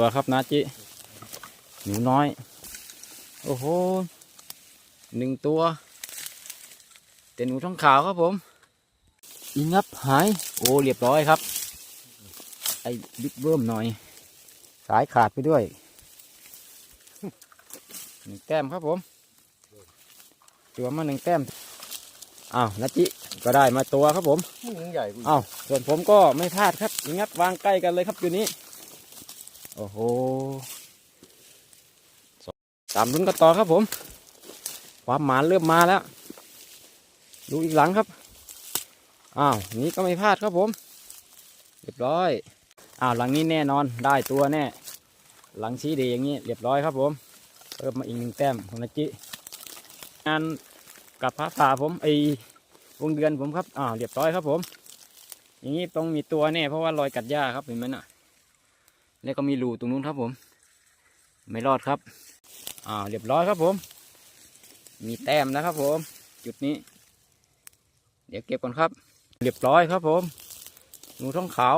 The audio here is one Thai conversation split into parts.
ตัวครับนะจิหนูน้อย โอ้โหหนึ่งตัวเป็นหนูท้องขาวครับผมอีงับหาย โอ้เรียบร้อยครับ ไอ้บิ๊กเบิ้มหน่อย สายขาดไปด้วยหนึ่งแต้มครับผมตัวมาหนึ่งแต้มอ้าวนะจิก็ได้มาตัวครับผมมึงใหญ่กูอ้าวส่วนผมก็ไม่พลาดครับอย่างงับวางใกล้กันเลยครับอยู่นี้ โอ้โหตามลุ้นกันต่อครับผม ความหมานเริ่มมาแล้ว ดูอีกหลังครับ อ้าว นี้ก็ไม่พลาดครับผม เรียบร้อย อ้าว หลังนี้แน่นอน ได้ตัวแน่ หลังชี้ดีอย่างนี้ เรียบร้อยครับผม เพิ่มมาอีกหนึ่งแต้มของนัจจิ งานกับพระผ่าผมไอวงเดือนผมครับ อ้าว เรียบร้อยครับผม อย่างนี้ต้องมีตัวแน่เพราะว่ารอยกัดหญ้าครับเห็นไหมน่ะ แล้วก็มีรูตรงนู้นครับผม ไม่รอดครับอ้าเรียบร้อยครับผม มีแต้มนะครับผม จุดนี้ เดี๋ยวเก็บก่อนครับ เรียบร้อยครับผม หนูท้องขาว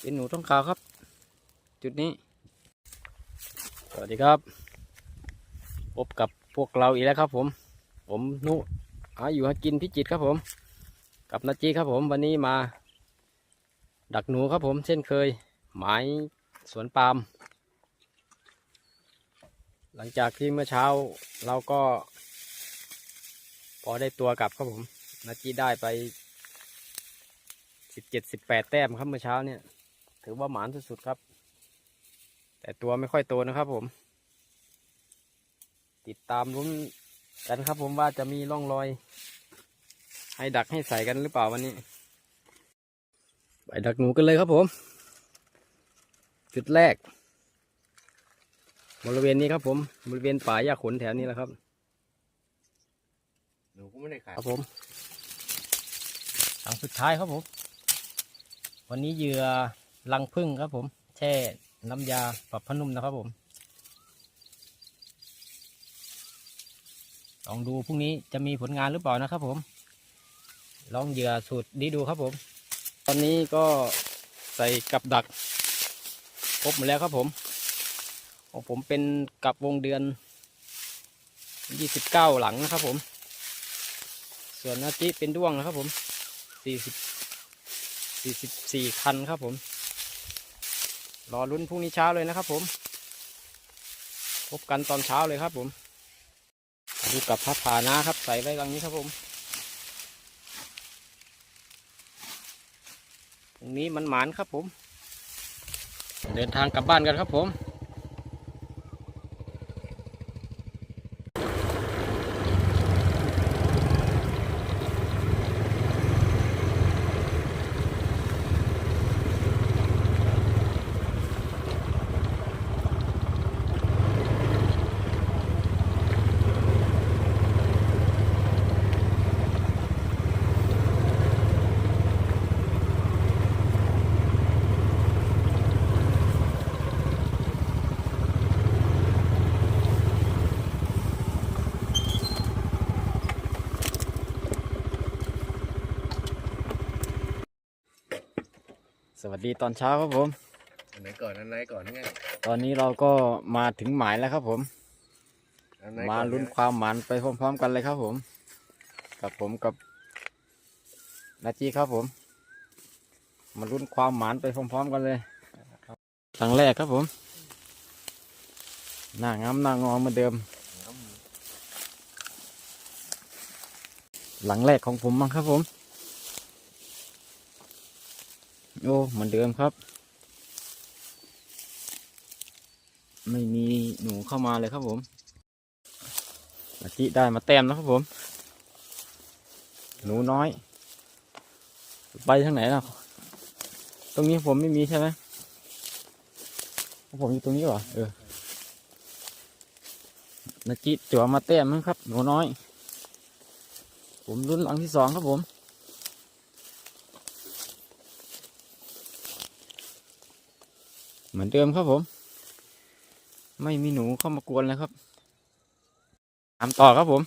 เป็นหนูท้องขาวครับ จุดนี้ สวัสดีครับ พบกับพวกเราอีกแล้วครับผม ผมนุหาอยู่หากินพิจิตครับผม กับนาจีครับผม วันนี้มาดักหนูครับผมเช่นเคย หมายสวนปาล์มหลังจากที่เมื่อเช้าเราก็ พอได้ตัวกลับครับผมนาจีได้ไปสิบเจ็ดสิบแปดแต้มครับเมื่อเช้าเนี่ย ถือว่าหมานสุดๆครับ แต่ตัวไม่ค่อยโตนะครับผม ติดตามลุ้นกันครับผมว่าจะมีร่องรอย ให้ดักให้ใส่กันหรือเปล่าวันนี้ ไปดักหนูกันเลยครับผม จุดแรก บริเวณนี้ครับผม บริเวณป่าหญ้าขนแถวนี้แหละครับหนูก็ไม่ได้ขายครับผมหลังสุดท้ายครับผม วันนี้เหยื่อลังพึ่งครับผม แช่น้ำยาปรับผ้านุ่มนะครับผม ลองดูพรุ่งนี้จะมีผลงานหรือเปล่านะครับผม ลองเหยื่อสูตรนี้ดูครับผม ตอนนี้ก็ใส่กับดัก ครบหมดแล้วครับผมของผมเป็นกับวงเดือน 29 หลังนะครับผม ส่วนอาจิเป็นด้วงนะครับผม 40 44 คันครับผม รอลุ้นพรุ่งนี้เช้าเลยนะครับผม พบกันตอนเช้าเลยครับผม ดูกับพับผานะครับ ใส่ไว้ตรงนี้ครับผมตรงนี้มันหมานครับผม เดินทางกลับบ้านกันครับผม สวัสดีตอนเช้าครับผม อันไหนก่อนอันไหนก่อนนี่ไงตอนนี้เราก็มาถึงหมายแล้วครับผม อันไหนมาก่อนลุ้นความหมันไปพร้อมๆกันเลยครับผม กับผมกับนาจีครับผม มาลุ้นความหมานไปพร้อมๆกันเลยครั้งแรกครับผม หน้างามหน้างอเหมือนเดิม หลังแรกของผมมั้งครับผม โอ้เหมือนเดิมครับ ไม่มีหนูเข้ามาเลยครับผมอาจิได้มาแต้มแล้วครับผม หนูน้อย ไปทางไหนล่ะ ตรงนี้ผมไม่มีใช่ไหมผมอยู่ตรงนี้เหรอเออนาจิจั่วมาแต้มนะครับ หนูน้อย ผมรุ่นหลังที่สองครับผม เห มือนเดิมครับผม ไม่มีหนูเข้ามากวนเลยครับตามต่อครับผม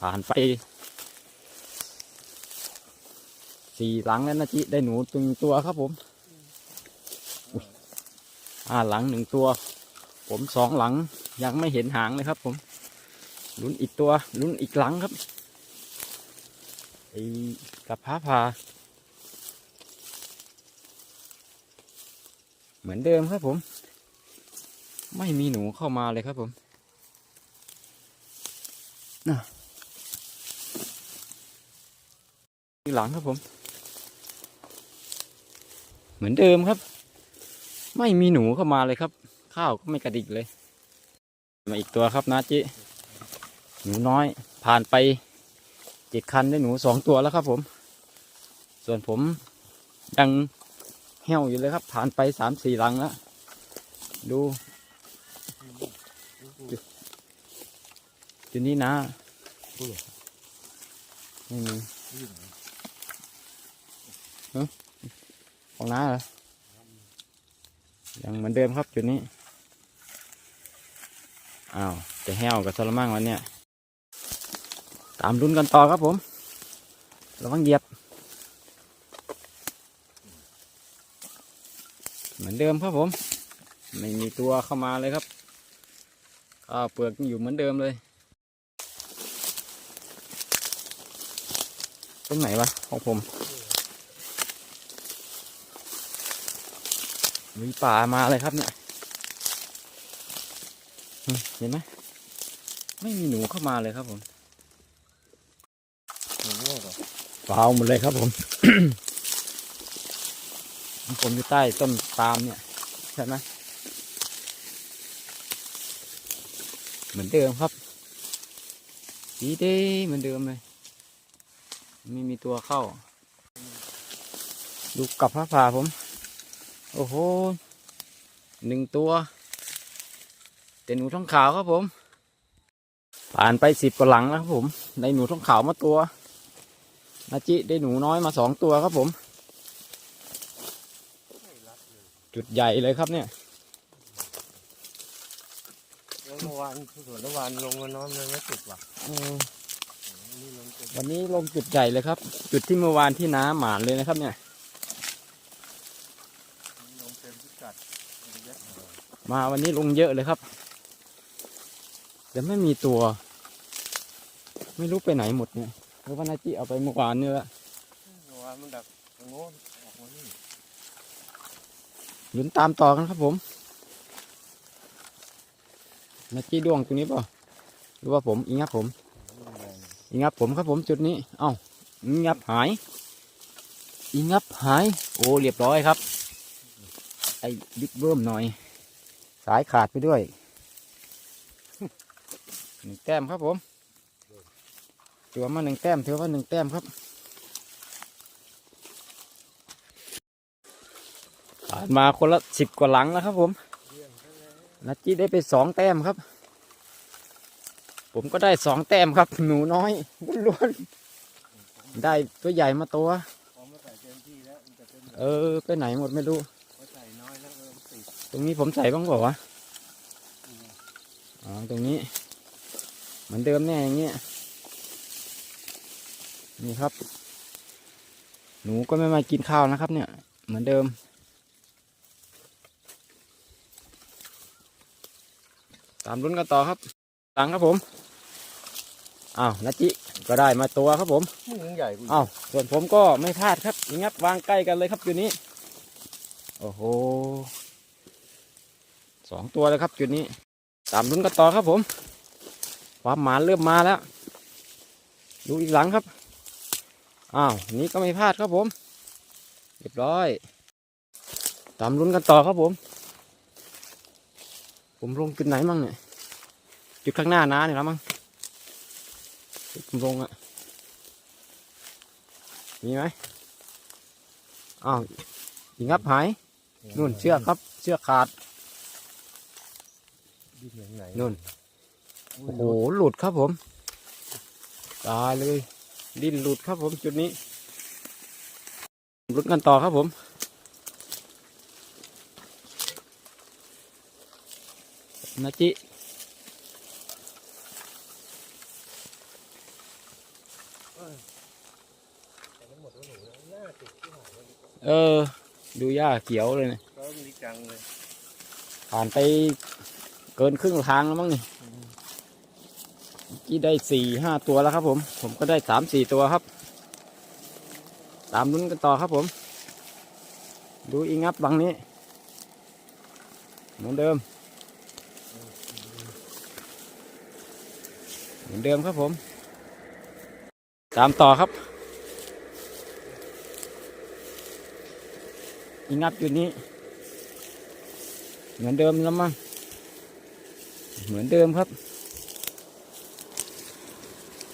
ผ่านไปสี่หลังแล้วนะจิได้หนูตึงตัวครับผมอุ๊ยห้าหลังหนึ่งตัว ผมสองหลัง ยังไม่เห็นหางเลยครับ ผมลุ้นอีกตัวลุ้นอีกหลังครับไอ้กับพ้าพาเหมือนเดิมครับผม ไม่มีหนูเข้ามาเลยครับผมน่ะอีกหลังครับผม เหมือนเดิมครับ ไม่มีหนูเข้ามาเลยครับ ข้าวก็ไม่กระดิกเลย มาอีกตัวครับนะจิหนูน้อยผ่านไปเจ็ดคันได้หนูสองตัวแล้วครับผม ส่วนผมยังเหี่ยวอยู่เลยครับ ผ่านไปสามสี่หลังแล้วดูจุดนี้นะไม่มีของน้าเหรอยังเหมือนเดิมครับจุดนี้ อ้าวจะแห้วกับสลมั่งวันเนี้ยตามรุนกันต่อครับผมระวังเหยียบ เหมือนเดิมครับผม ไม่มีตัวเข้ามาเลยครับข้าวเปลือกยังอยู่เหมือนเดิมเลยตรงไหนวะของผมมีป่ามาเลยครับเนี่ย เห็นไหมไม่มีหนูเข้ามาเลยครับผมหนูงอกเหรอเปล่าหมดเลยครับผมของผมอยู่ใต้ต้นปาล์มเนี่ยใช่ไหมเหมือนเดิมครับดีเด้เหมือนเดิมเลยไม่มีตัวเข้า ดูกับพระพาผม โอ้โหหนึ่งตัว แต่หนูท้องขาวครับผม ผ่านไปสิบกว่าหลังแล้วครับผมได้หนูท้องขาวมาตัวนาจิได้หนูน้อยมาสองตัวครับผม จุดใหญ่เลยครับเนี่ยแล้วเมื่อวานส่วนเมื่อวานลงมาน้อยมันไม่ติดว่ะเออนี่ลงติดวันนี้ลงจุดใหญ่เลยครับ จุดที่เมื่อวานที่น้ำหมานเลยนะครับเนี่ยลงเต็มพิกัดเยอะเลยมาวันนี้ลงเยอะเลยครับ แต่ไม่มีตัว ไม่รู้ไปไหนหมดเนี่ยหรือว่านาจิเอาไปเมื่อวานเนี่ยละเมื่อวานมันดักตรงโน้นออกมานี่หลุนตามต่อกันครับผมนาจิด้วงตรงนี้เปล่าหรือว่าผมอีงับผมนี่แรงอีงับผมครับผมจุดนี้ เอ้าอีงับหายอีงับหาย โอ้เรียบร้อยครับ ไอ้บิ๊กเบิ้มหน่อย สายขาดไปด้วย หนึ่งแต้มครับผมถือว่ามาหนึ่งแต้มถือว่าหนึ่งแต้มครับผ่านมาคนละสิบกว่าหลังแล้วครับผมนัดจีได้ไปสองแต้มครับ ผมก็ได้สองแต้มครับ หนูน้อยล้วนๆได้ตัวใหญ่มาตัว เออ ไปไหนหมดไม่รู้ ตรงนี้ผมใส่บ้างเปล่าวะ อ๋อ ตรงนี้ เหมือนเดิมแน่อย่างเงี้ยนี่ครับ หนูก็ไม่มากินข้าวนะครับ เนี่ย เหมือนเดิม ตามรุ่นกันต่อครับตังครับผมอ้าวนัจิก็ได้มาตัวครับผมมึงยังใหญ่กูอีกอ้าวส่วนผมก็ไม่พลาดครับอย่างงับวางใกล้กันเลยครับจุดนี้ โอ้โหสองตัวเลยครับจุดนี้ ตามลุ้นกันต่อครับผม ความหมานเริ่มมาแล้ว ดูอีกหลังครับ อ้าว นี้ก็ไม่พลาดครับผม เรียบร้อย ตามลุ้นกันต่อครับผม ผมลงจุดไหนมั่งเนี่ย จุดข้างหน้าน้าเนี่ยแล้วมั้งจุดผมลงอะมีไหมอ้าวอีงับหาย นู่นเชือกครับ เชือกขาดดิ้นอย่างไหนนู่น โอ้โหหลุดครับผม ตายเลย ดิ้นหลุดครับผมจุดนี้ลุ้นกันต่อครับผมนาจิเออ ดูหญ้าเขียวเลยเนี่ยผ่านไปเกินครึ่งทางแล้วมั้งนี่ กี้ได้สี่ห้าตัวแล้วครับผม ผมก็ได้สามสี่ตัวครับ ตามลุ้นกันต่อครับผม ดูอีงับบังนี้ เหมือนเดิม เหมือนเดิมครับผม ตามต่อครับ อีงับอยู่นี้ เหมือนเดิมแล้วมั้งเหมือนเดิมครับ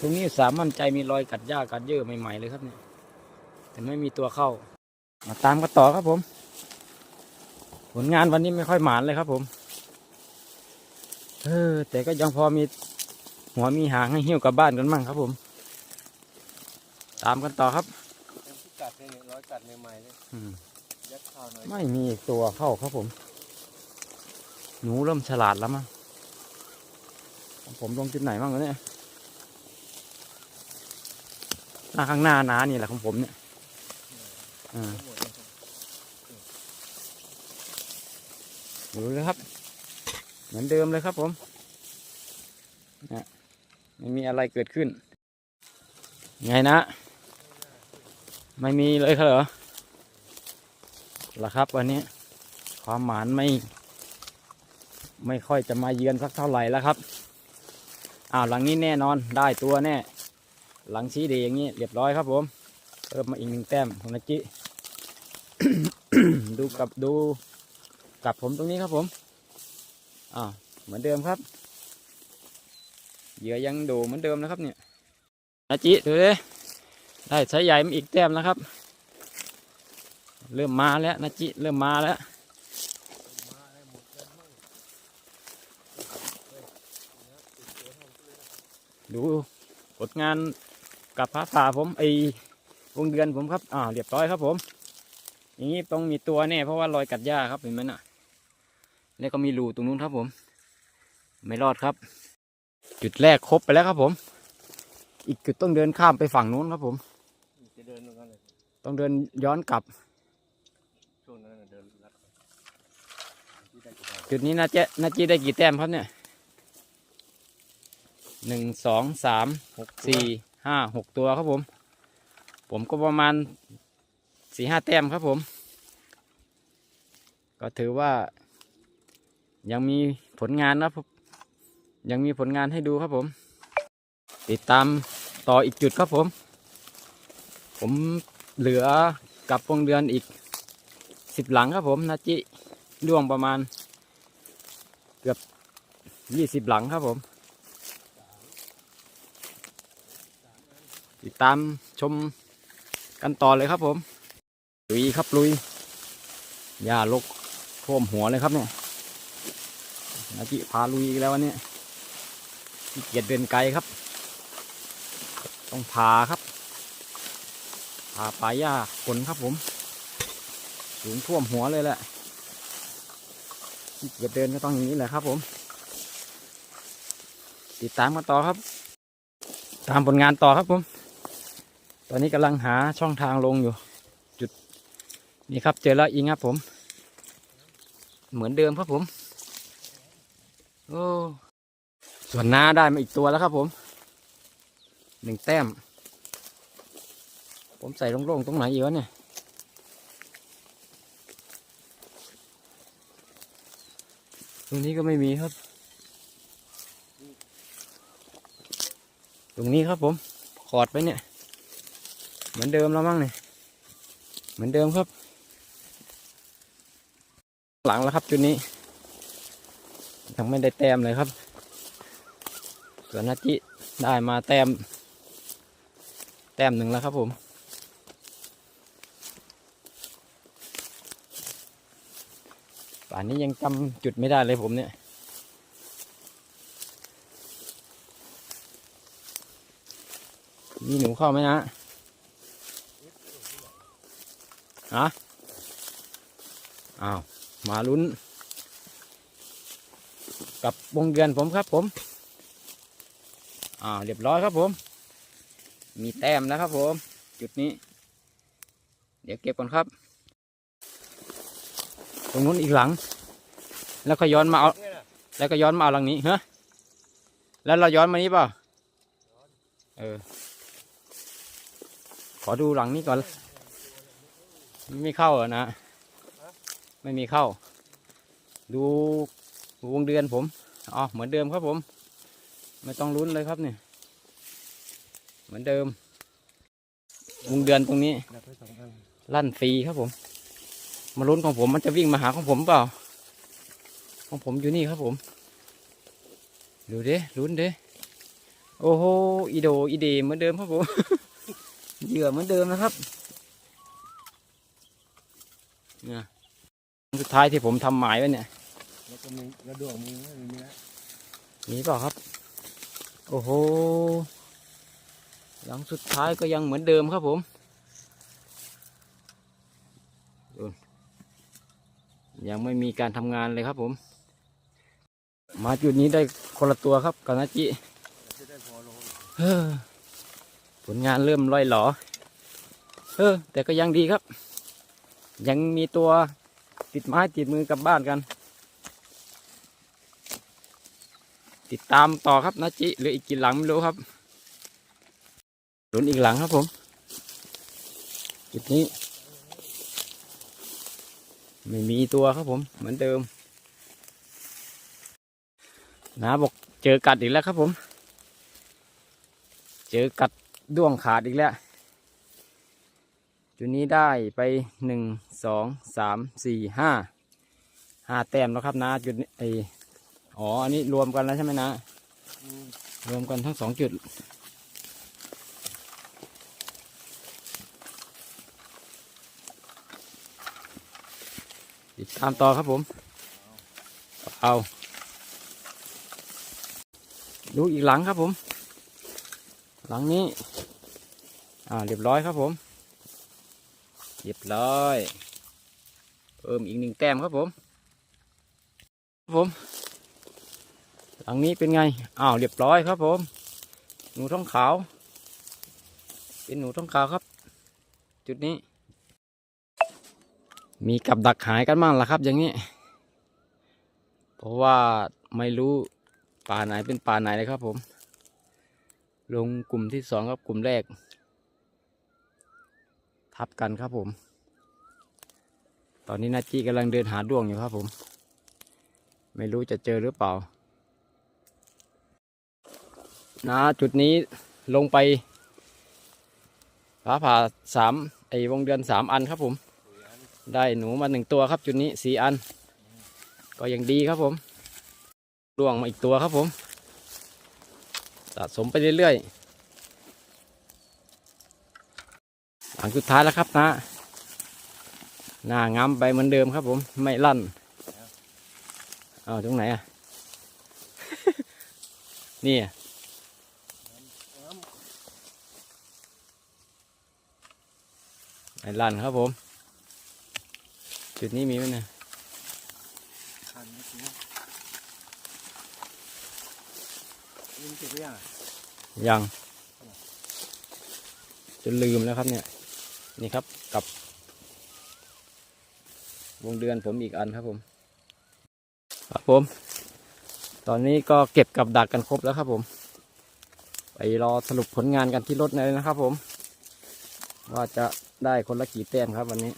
ตรงนี้สามมั่นใจมีรอยกัดหญ้ากัดเยื่อใหม่ๆเลยครับเนี่ยแต่ไม่มีตัวเข้า มาตามกันต่อครับผม ผลงานวันนี้ไม่ค่อยหมานเลยครับผม เออ แต่ก็ยังพอมีหัวมีหางให้หิ้วกลับบ้านกันมั่งครับผม ตามกันต่อครับเป็นที่กัดเนี่ยร้อยกัดใหม่ๆเลยอืมยัดข้าวหน่อยไม่มีตัวเข้าครับผม หนูเริ่มฉลาดแล้วมั้งของผมลงจุดไหนบ้างวะเนี่ย หน้าข้างหน้านานี่แหละของผมเนี่ยอ่าดูเลยครับ เหมือนเดิมเลยครับผมนะไม่มีอะไรเกิดขึ้น ไงนะ ไม่มีเลยครับเหรอล่ะครับวันนี้ความหมานไม่ ไม่ค่อยจะมาเยือนสักเท่าไหร่แล้วครับอ้าวหลังนี้แน่นอนได้ตัวแน่ หลังชี้ดีอย่างนี้เรียบร้อยครับผมเพิ่มมาอีกหนึ่งแต้มของนักจิดูกับดูกับผมตรงนี้ครับผมอ้าเหมือนเดิมครับเหยื่อยังดูเหมือนเดิมนะครับเนี่ยนาจิดูดิได้ใช้ใหญ่มาอีกแต้มแล้วครับ เริ่มมาแล้วนาจิเริ่มมาแล้วดูผลงาน กับพระป่าผมไอวงเดือนผมครับ อ่า เรียบร้อยครับผม อย่างนี้ต้องมีตัวแน่เพราะว่ารอยกัดหญ้าครับเห็นไหมน่ะ แล้วก็มีรูตรงนู้นครับผม ไม่รอดครับ จุดแรกครบไปแล้วครับผม อีกจุดต้องเดินข้ามไปฝั่งนู้นครับผม จะเดินตรงนั้นเลยต้องเดินย้อนกลับ ช่วงนั้นน่ะเดินลัดที่ได้กี่ได้จุดนี้นาเจนาจีได้กี่แต้มครับเนี่ยหนึ่งสองสามหกสี่ ห้าหกตัวครับผม ผมก็ประมาณสี่ห้าแต้มครับผม ก็ถือว่า ยังมีผลงานนะยังมีผลงานให้ดูครับผม ติดตามต่ออีกจุดครับผม ผมเหลือกับวงเดือนอีกสิบหลังครับผมนาจิร่วงประมาณ เกือบยี่สิบหลังครับผม ติดตามชมกันต่อเลยครับผมลุยครับลุยหญ้าลกท่วมหัวเลยครับเนี่ยนาจิพาลุยอีกแล้ววันนี้ขี้เกียจเดินไกลครับ ต้องพาครับพาปลายหญ้าคนครับผม สูงท่วมหัวเลยแหละขี้เกียจเดินก็ต้องอย่างนี้แหละครับผม ติดตามกันต่อครับ ตามผลงานต่อครับผม ตอนนี้กำลังหาช่องทางลงอยู่ จุดนี่ครับเจอแล้วอิงครับผม เหมือนเดิมครับผม โอ้ส่วนหน้าได้มาอีกตัวแล้วครับผมหนึ่งแต้ม ผมใส่ลงๆตรงไหนอีกวะเนี่ยตรงนี้ก็ไม่มีครับ ตรงนี้ครับผม ขอดไปเนี่ย เหมือนเดิมแล้วมั้งเนี่ยเหมือนเดิมครับ หลังแล้วครับจุดนี้ยังไม่ได้แต้มเลยครับส่วนนาจิได้มาแต้ม แต้มหนึ่งแล้วครับผมป่านนี้ยังจำจุดไม่ได้เลยผมเนี่ยมีหนูเข้าไหมนะ ฮะอ้าวมาลุ้น กับวงเดือนผมครับผมอ่าเรียบร้อยครับผม มีแต้มแล้วครับผม จุดนี้ เดี๋ยวเก็บก่อนครับ ตรงนู้นอีกหลัง แล้วก็ย้อนมาเอาแล้วก็ย้อนมาเอาหลังนี้เฮ้แล้วเราย้อนมานี้เปล่าเออขอดูหลังนี้ก่อน ไม่เข้าเหรอนะ ไม่มีเข้า ดูวงเดือนผมอ๋อเหมือนเดิมครับผม ไม่ต้องลุ้นเลยครับเนี่ย เหมือนเดิม วงเดือนตรงนี้ดักไว้สองอันลั่นฟรีครับผม มาลุ้นของผมมันจะวิ่งมาหาของผมเปล่า ของผมอยู่นี่ครับผม ดูดิลุ้นดิโอ้โหอีโดอีเดเหมือนเดิมครับผม เหยื่อเหมือนเดิมนะครับเนี่ย สุดท้ายที่ผมทำหมายไว้เนี่ยแล้วก็มีกระดวงมีไหมไม่มีแล้วมีเปล่าครับ โอ้โหหลังสุดท้ายก็ยังเหมือนเดิมครับผมดูยังไม่มีการทำงานเลยครับผม มาจุดนี้ได้คนละตัวครับกานาจิจะได้พอลงเฮ้อผลงานเริ่มล่อยหลอเออแต่ก็ยังดีครับ ยังมีตัว ติดไม้ติดมือกลับบ้านกัน ติดตามต่อครับนาจิเหรืออีกกี่หลังไม่รู้ครับหลุนอีกหลังครับผมจุดนี้ ไม่มีตัวครับผม เหมือนเดิมนาบอกเจอกัดอีกแล้วครับผม เจอกัดด้วงขาดอีกแล้ว จุดนี้ได้ไปหนึ่งสองสามสี่ห้าห้าแต้มแล้วครับนะจุดนี้ไออ๋ออันนี้รวมกันแล้วใช่ไหมนะ รวมกันทั้งสองจุดติดตามต่อครับผม เอา ดูอีกหลังครับผม หลังนี้ อ่า เรียบร้อยครับผม เรียบร้อยเพิ่มอีกหนึ่งแต้มครับผมผมหลังนี้เป็นไงอ้าวเรียบร้อยครับผม หนูท้องขาว เป็นหนูท้องขาวครับ จุดนี้ มีกับดักหายกันบ้างละครับ อย่างนี้ เพราะว่าไม่รู้ป่าไหนเป็นป่าไหนเลยครับผม ลงกลุ่มที่สองครับกลุ่มแรก ทับกันครับผม ตอนนี้นาจีกำลังเดินหาด้วงอยู่ครับผม ไม่รู้จะเจอหรือเปล่า นะจุดนี้ลงไปฟ้าผ่าสามไอวงเดือนสามอันครับผม ได้หนูมาหนึ่งตัวครับ จุดนี้สี่อัน ก็ยังดีครับผมล่วงมาอีกตัวครับผม สะสมไปเรื่อยๆหลั งสุดท้ายแล้วครับนะ หน้างามไปเหมือนเดิมครับผม ไม่ลั่นเอาตรงไหนอะ นี่อะไม่ลั่นครับผม จุดนี้มีไหมเนี่ยคันไม่ถึงยิงเก็บไว้ยังอะยังจนลืมแล้วครับเนี่ย นี่ครับกับ วงเดือนผมอีกอันครับผม ครับผม ตอนนี้ก็เก็บกับดักกันครบแล้วครับผม ไปรอสรุปผลงานกันที่รถเลยนะครับผม ว่าจะได้คนละกี่แต้มครับวันนี้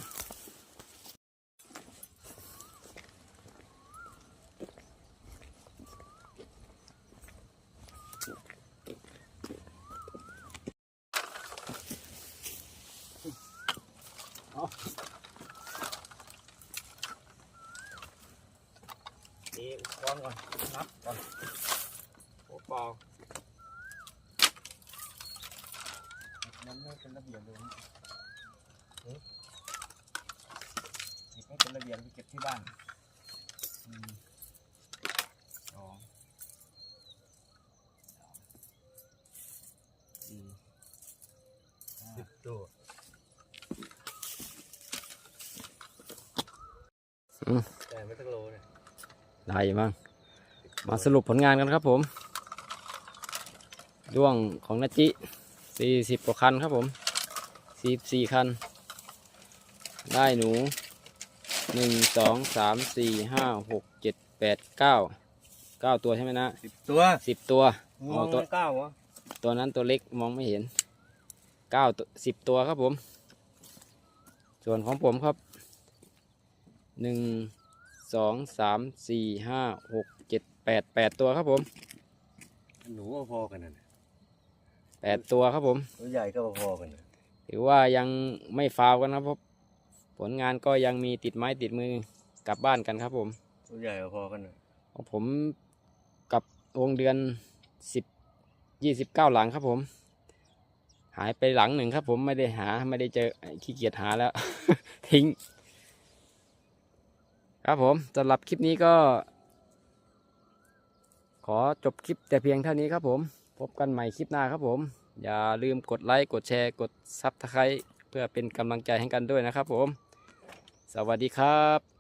ดี ก้อนก่อน นับก่อนโอ้เปล่ามันไม่เป็นระเบียบเลยนะเก็บให้เป็นระเบียบไปเก็บที่บ้านอืมสองสี่สิบตัวอืมแต่ไม่ต้องโลเนี่ยได้อยู่มั้ง มาสรุปผลงานกันครับผมด้วงของนาจิสี่สิบกว่าคันครับผมสี่สี่คัน ได้หนูหนึ่งสองสามสี่ห้าหกเจ็ดแปดเก้าเก้าตัวใช่ไหมนะสิบตัวสิบตัวมอ๋อองตัวไม่เก้าวะตัวนั้นตัวเล็กมองไม่เห็นเก้าตัวสิบตัวครับผม ส่วนของผมครับหนึ่งสองสามสี่ห้าหกเจ็ด แปดแปดตัวครับผมหนูก็พอกันนะแปดตัวครับผม ตัวใหญ่ก็พอกันนะถือว่ายังไม่ฟาวกันนะครับผลงานก็ยังมีติดไม้ติดมือกลับบ้านกันครับผม ตัวใหญ่ก็พอกันนะของผมกับวงเดือนสิบยี่สิบเก้าหลังครับผม หายไปหลังหนึ่งครับผมไม่ได้หาไม่ได้เจอขี้เกียจหาแล้ว ทิ้ง ครับผมสำหรับคลิปนี้ก็ ขอจบคลิปแต่เพียงเท่านี้ครับผม พบกันใหม่คลิปหน้าครับผม อย่าลืมกดไลค์ กดแชร์ กดซับสไครต์เพื่อเป็นกำลังใจให้กันด้วยนะครับผม สวัสดีครับ